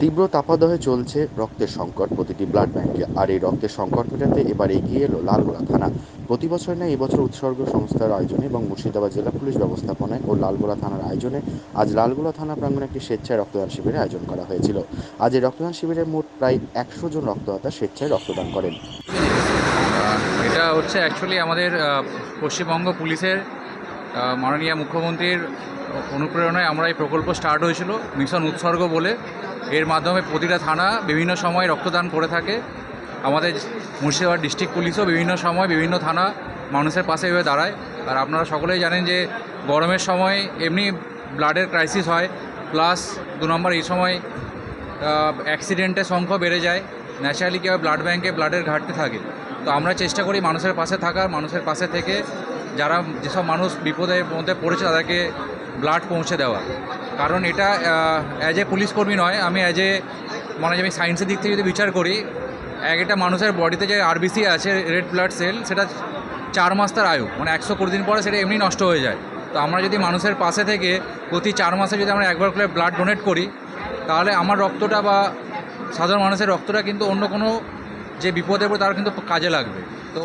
তীব্র তাপাদহে চলছে রক্তের সংকট। প্রতিটি ব্লাড ব্যাংকে আর এই রক্তের সংকট মেটাতে এবার এগিয়ে এলো লালগোলা থানা। প্রতি বছর নয় এবছর উৎসর্গ সংস্থার আয়োজনে এবং মুর্শিদাবাদ জেলা পুলিশ ব্যবস্থাপনায় ও লালগোলা থানার আয়োজনে আজ লালগোলা থানা প্রাঙ্গণে একটি স্বেচ্ছায় রক্তদান শিবিরের আয়োজন করা হয়েছিল। আজ এই রক্তদান শিবিরে মোট প্রায় একশো জন রক্তদাতা স্বেচ্ছায় রক্তদান করেন। এটা হচ্ছে অ্যাকচুয়ালি আমাদের পশ্চিমবঙ্গ পুলিশের মাননীয় মুখ্যমন্ত্রীর অনুপ্রেরণায় আমরা এই প্রকল্প স্টার্ট হয়েছিল, মিশন উৎসর্গ বলে। এর মাধ্যমে প্রতিটা থানা বিভিন্ন সময় রক্তদান করে থাকে। আমাদের মুর্শিদাবাদ ডিস্ট্রিক্ট পুলিশও বিভিন্ন সময় বিভিন্ন থানা মানুষের পাশে হয়ে দাঁড়ায়। আর আপনারা সকলেই জানেন যে গরমের সময় এমনি ব্লাডের ক্রাইসিস হয়, প্লাস দু নম্বর এই সময় অ্যাক্সিডেন্টের সংখ্যা বেড়ে যায়। ন্যাচারালি কী হয়, ব্লাড ব্যাঙ্কে ব্লাডের ঘাটতি থাকে। তো আমরা চেষ্টা করি মানুষের পাশে থাকার, মানুষের পাশে থেকে যারা যেসব মানুষ বিপদের মধ্যে পড়েছে তাদেরকে ব্লাড পৌঁছে দেওয়া। কারণ এটা অ্যাজ এ পুলিশ কর্মী নয়, আমি অ্যাজ এ মানে আমি সায়েন্সের দিক থেকে যদি বিচার করি, এক একটা মানুষের বডিতে যে আরবিসি আছে রেড ব্লাড সেল সেটা চার মাস তার আয়ু। মানে একশো কুড়ি দিন পরে সেটা এমনি নষ্ট হয়ে যায়। তো আমরা যদি মানুষের পাশে থেকে প্রতি চার মাসে যদি আমরা একবার করে ব্লাড ডোনেট করি, তাহলে আমার রক্তটা বা সাধারণ মানুষের রক্তটা কিন্তু অন্য কোনো যে বিপদে পড়ে তার কিন্তু কাজে লাগবে।